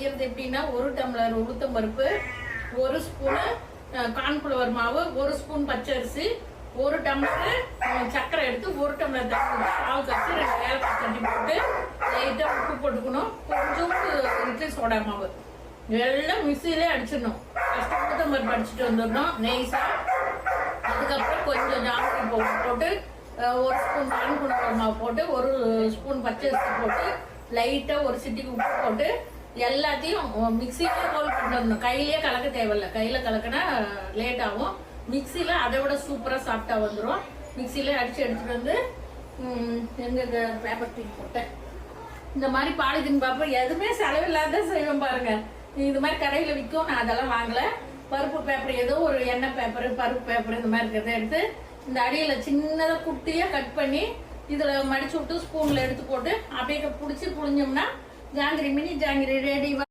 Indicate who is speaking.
Speaker 1: செய்யறது எப்படின்னா ஒரு டம்ளர் உளுத்தம் பருப்பு ஒரு ஸ்பூனு கார்ன்ஃப்ளவர் மாவு ஒரு ஸ்பூன் பச்சை அரிசி ஒரு டம்ளர் சர்க்கரை எடுத்து ஒரு டம்ளர் மாவு கட்டி ரெண்டு ஏலக்காய் தட்டி போட்டு லைட்டாக உப்பு போட்டுக்கணும். கொஞ்சோண்டு இட்லி சோடா மாவு. எல்லாம் மிக்சிலே அடிச்சிடணும். ஃபஸ்ட்டு உளுத்தம் பருப்பு அடிச்சுட்டு வந்துடணும் நெய்ஸாக அதுக்கப்புறம் கொஞ்சம் ஜாங்கிரி போட்டு ஒரு ஸ்பூன் கான்குணவர் மாவு போட்டு ஒரு ஸ்பூன் பச்சரிசி போட்டு லைட்டாக ஒரு சிட்டிக்கு உப்பு போட்டு எல்லாத்தையும் மிக்சியிலே ரோல் பண்ணிட்டு வரணும். கையிலேயே கலக்க தேவையில்ல. கையில் கலக்கினா லேட் ஆகும். மிக்சியில் அதை விட சூப்பராக சாப்பிட்டா வந்துடும் மிக்சியிலே அடித்து எடுத்துகிட்டு வந்து ம், எங்க பேப்பர் தூக்கி போட்டேன். இந்த மாதிரி பாலிதீன் பாப்பர் எதுவுமே செலவில்லாத செய்வேன் பாருங்க. இது மாதிரி கடையில் விற்கும். நான் அதெல்லாம் வாங்கல. பருப்பு பேப்பர் ஏதோ ஒரு எண்ணெய் பேப்பர் பருப்பு பேப்பர் இந்த மாதிரி இருக்கிறத எடுத்து இந்த அடியில் சின்னதாக குட்டியாக கட் பண்ணி இதில் மடிச்சு விட்டு ஸ்பூனில் எடுத்து போட்டு அப்படியே பிடிச்சி புழிஞ்சோம்னா ஜாங்கிரி மினி ஜாங்கிரி ரெடி